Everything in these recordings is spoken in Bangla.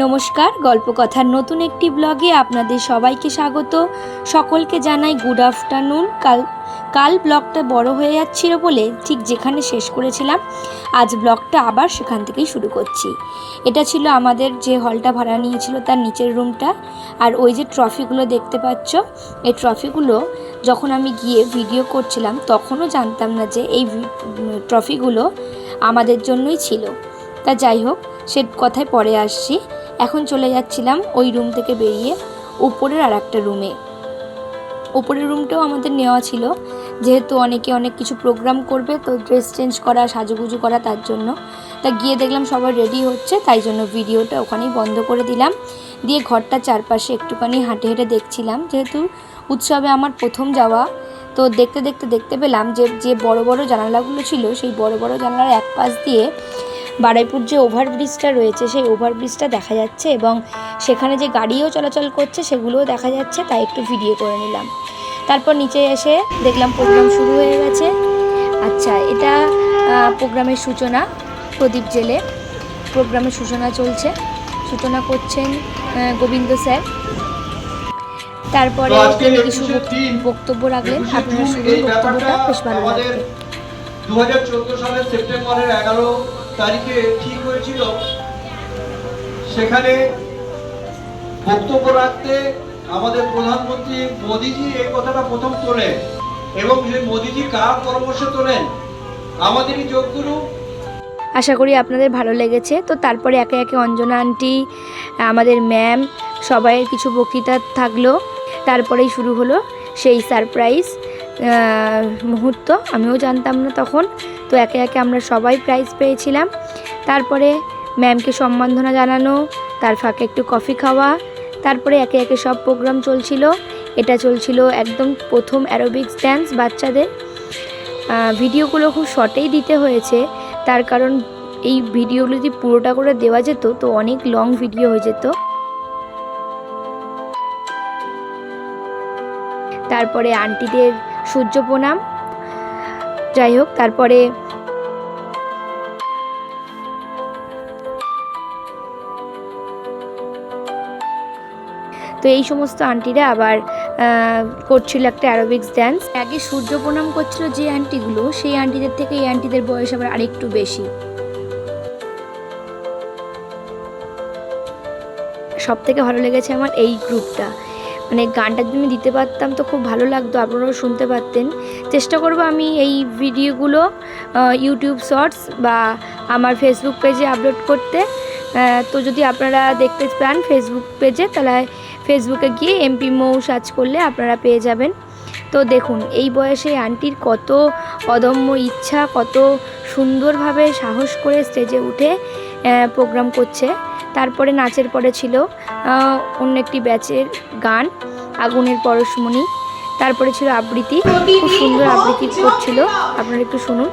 নমস্কার, গল্পকথার নতুন একটি ব্লগে আপনাদের সবাইকে স্বাগত। সকলকে জানাই গুড আফটারনুন কাল কাল ব্লগটা বড় হয়ে যাচ্ছিল বলে ঠিক যেখানে শেষ করেছিলাম, আজ ব্লগটা আবার সেখান থেকেই শুরু করছি। এটা ছিল আমাদের যে হলটা ভাড়া নিয়েছিল তার নিচের রুমটা, আর ওই যে ট্রফিগুলো দেখতে পাচ্ছ, এই ট্রফিগুলো যখন আমি গিয়ে ভিডিও করছিলাম, তখনও জানতাম না যে এই ট্রফিগুলো আমাদের জন্যই ছিল। তা যাই হোক, সে কথায় পরে আসছি। এখন চলে যাচ্ছিলাম ওই রুম থেকে বেরিয়ে উপরের আর একটা রুমে। উপরের রুমটাও আমাদের নেওয়া ছিল, যেহেতু অনেকে অনেক কিছু প্রোগ্রাম করবে, তো ড্রেস চেঞ্জ করা, সাজুগুজু করা তার জন্য। তা গিয়ে দেখলাম সবাই রেডি হচ্ছে, তাই জন্য ভিডিওটা ওখানেই বন্ধ করে দিলাম। দিয়ে ঘরটা চারপাশে একটুখানি হাঁটে হেঁটে দেখছিলাম, যেহেতু উৎসবে আমার প্রথম যাওয়া, তো দেখতে দেখতে দেখতে পেলাম যে যে বড় বড় জানালাগুলো ছিল, সেই বড় বড় জানালার এক পাশ দিয়ে বারাইপুর যে ওভারব্রিজটা রয়েছে সেই ওভারব্রিজটা দেখা যাচ্ছে এবং সেখানে যে গাড়িও চলাচল করছে সেগুলোও দেখা যাচ্ছে তাই একটু ভিডিও করে নিলাম। তারপর নিচে এসে দেখলাম প্রোগ্রাম শুরু হয়ে গেছে। আচ্ছা এটা প্রোগ্রামের সূচনা প্রদীপ জেলে। প্রোগ্রামের সূচনা চলছে। সূচনা করছেন গোবিন্দ স্যার। তারপরে তিনি কিছু বক্তব্য রাখলেন। আপনারা শুনুন বক্তব্যটা বেশ ভালো লাগবে দু হাজার চোদ্দ সালের সেপ্টেম্বরের এগারো তারিখে ঠিক হয়েছিল? সেখানে বক্তব্য রাখতে আমাদের প্রধানমন্ত্রী মোদিজি এই কথাটা প্রথম তোলেন এবং সেই মোদিজি কার পরামর্শ তোলেন? আমাদেরই যোগগুরু আশা করি আপনাদের ভালো লেগেছে। তো তারপরে একে একে অঞ্জনা আন্টি, আমাদের ম্যাম সবাইয়ের কিছু বক্তৃতা থাকল। তারপরেই শুরু হলো সেই সারপ্রাইজ মুহূর্ত। আমিও জানতাম না তখন। তো একে একে আমরা সবাই প্রাইজ পেয়েছিলাম। তারপরে ম্যামকে সম্বর্ধনা জানানো, তার ফাঁকে একটু কফি খাওয়া, তারপরে একে একে সব প্রোগ্রাম চলছিল। এটা চলছিল একদম প্রথম অ্যারোবিক্স ড্যান্স বাচ্চাদের। ভিডিওগুলো খুব শর্টেই দিতে হয়েছে। তার কারণ এই ভিডিওগুলো যদি পুরোটা করে দেওয়া যেত, তো অনেক লং ভিডিও হয়ে যেত। তারপরে আন্টিদের সূর্য প্রণাম। যাই হোক, তারপরে তো এই সমস্ত আন্টিরা আবার করছিল একটা অ্যারোবিক্স ড্যান্স আগে সূর্য প্রণাম করছিল যে আন্টিগুলো, সেই আন্টিদের থেকে এই আন্টিদের বয়স আবার আরেকটু বেশি। সব থেকে ভালো লেগেছে আমার এই গ্রুপটা। মানে গানটা যদি আমি দিতে পারতাম তো খুব ভালো লাগতো, আপনারাও শুনতে পারতেন। চেষ্টা করব আমি এই ভিডিওগুলো ইউটিউব শর্টস বা আমার ফেসবুক পেজে আপলোড করতে। তো যদি আপনারা দেখতে পান ফেসবুক পেজে তাহলে ফেসবুকে গিয়ে এমপি মৌ সার্চ করলে আপনারা পেয়ে যাবেন। তো দেখুন, এই বয়সে আন্টির কত অদম্য ইচ্ছা, কত সুন্দরভাবে সাহস করে স্টেজে উঠে প্রোগ্রাম করছে। তারপরে নাচের পরে ছিল অন্য একটি ব্যাচের গান, আগুনের পরশমণি। তারপরে ছিল আবৃত্তি, খুব সুন্দর আবৃত্তি করছিল। আপনারা একটু শুনুন।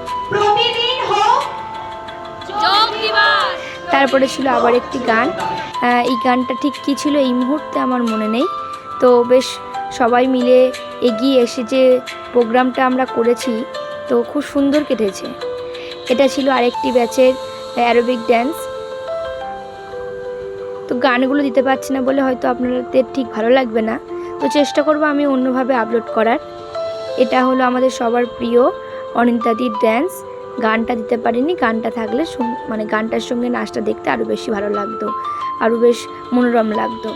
তারপরে ছিল আবার একটি গান। এই গানটা ঠিক কী ছিল এই মুহূর্তে আমার মনে নেই। তো বেশ সবাই মিলে এগিয়ে এসে যে প্রোগ্রামটা আমরা করেছি, তো খুব সুন্দর কেটেছে। এটা ছিল আরেকটি ব্যাচের অ্যারোবিক ড্যান্স। তো গানগুলো দিতে পারছি না বলে হয়তো আপনাদের ঠিক ভালো লাগবে না। তো চেষ্টা করব আমি অন্যভাবে আপলোড করার। এটা হলো আমাদের সবার প্রিয় অনিন্দাদির ড্যান্স গানটা দিতে পারিনি, গানটা থাকলে মানে গানটার সঙ্গে নাচটা দেখতে আরও বেশি ভালো লাগতো আরও বেশ মনোরম লাগতো।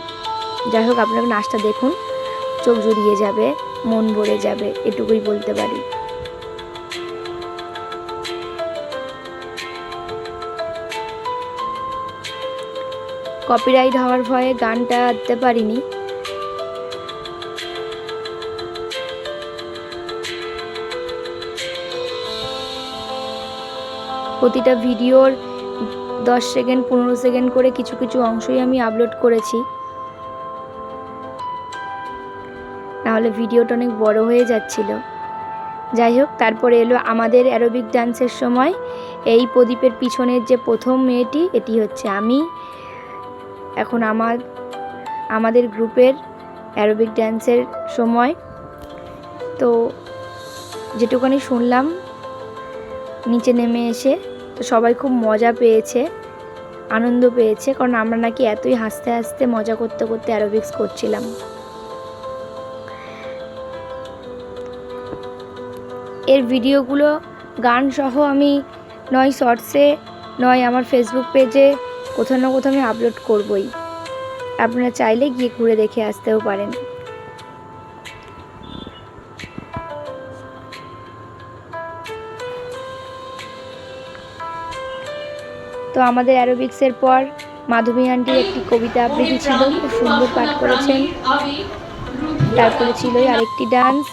যাই হোক, আপনারা নাচটা দেখুন, চোখ জুড়িয়ে যাবে, মন ভরে যাবে, এটুকুই বলতে পারি। কপিরাইট হওয়ার ভয়ে গানটা দিতে পারিনি। প্রতিটা ভিডিওর দশ সেকেন্ড, পনেরো সেকেন্ড করে কিছু কিছু অংশই আমি আপলোড করেছি। নাহলে ভিডিওটা অনেক বড় হয়ে যাচ্ছিল। যাই হোক, তারপরে এলো আমাদের অ্যারোবিক ডান্সের সময়। এই প্রদীপের পিছনের যে প্রথম মেয়েটি, এটি হচ্ছে আমি। এখন আমার, আমাদের গ্রুপের অ্যারোবিক ড্যান্সের সময়। তো যেটুকানি শুনলাম, নিচে নেমে এসে তো সবাই খুব মজা পেয়েছে, আনন্দ পেয়েছে, কারণ আমরা নাকি এতই হাসতে হাসতে মজা করতে করতে অ্যারোবিক্স করছিলাম। এর ভিডিওগুলো গান সহ আমি নয় শর্টসে, নয় আমার ফেসবুক পেজে কোথাও না কোথাও আমি আপলোড করবই। আপনারা চাইলে গিয়ে ঘুরে দেখে আসতেও পারেন। তো আমাদের অ্যারোবিক্সের পর মাধবী আন্টির একটি কবিতা আবৃত্তি ছিল, খুব সুন্দর পাঠ করেছেন। তারপরে ছিল আরেকটি ডান্স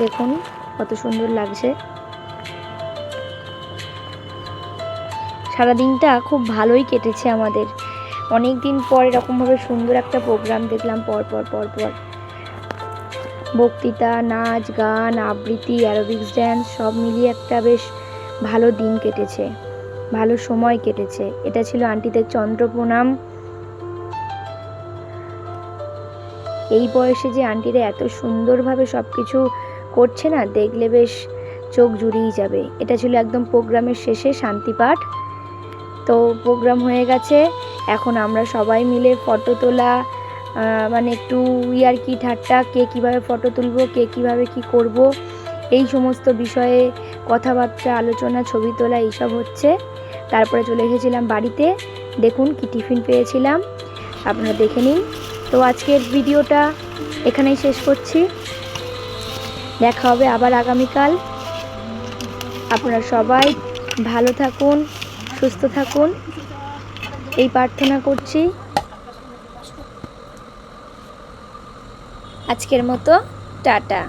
দেখুন কত সুন্দর লাগছে। সারাদিনটা খুব ভালোই কেটেছে আমাদের। অনেক দিন পর এরকমভাবে সুন্দর একটা প্রোগ্রাম দেখলাম, পর পর পর পর। বক্তৃতা, নাচ, গান, আবৃত্তি অ্যারোবিক্স ড্যান্স সব মিলিয়ে একটা বেশ ভালো দিন কেটেছে। ভালো সময় কেটেছে। এটা ছিল আন্টিদের চন্দ্র প্রণাম এই বয়সে যে আন্টিরা এত সুন্দরভাবে সব কিছু করছে না, দেখলে বেশ চোখ জুড়িয়ে যাবে। এটা ছিল একদম প্রোগ্রামের শেষে শান্তিপাঠ তো প্রোগ্রাম হয়ে গেছে। এখন আমরা সবাই মিলে ফটো তোলা মানে একটু ইয়ার কি ঠাট্টা, কে কীভাবে ফটো তুলবো, কে কীভাবে কি করব, এই সমস্ত বিষয়ে কথাবার্তা, আলোচনা, ছবি তোলা, এইসব হচ্ছে। তারপরে চলে এসেছিলাম বাড়িতে। দেখুন কি টিফিন পেয়েছিলাম। আপনারা দেখে নিন। তো আজকের ভিডিওটা এখানেই শেষ করছি। দেখা হবে আবার আগামীকাল। আপনারা সবাই ভালো থাকুন। সুস্থ থাকুন। এই প্রার্থনা করছি। আজকের মতো টাটা।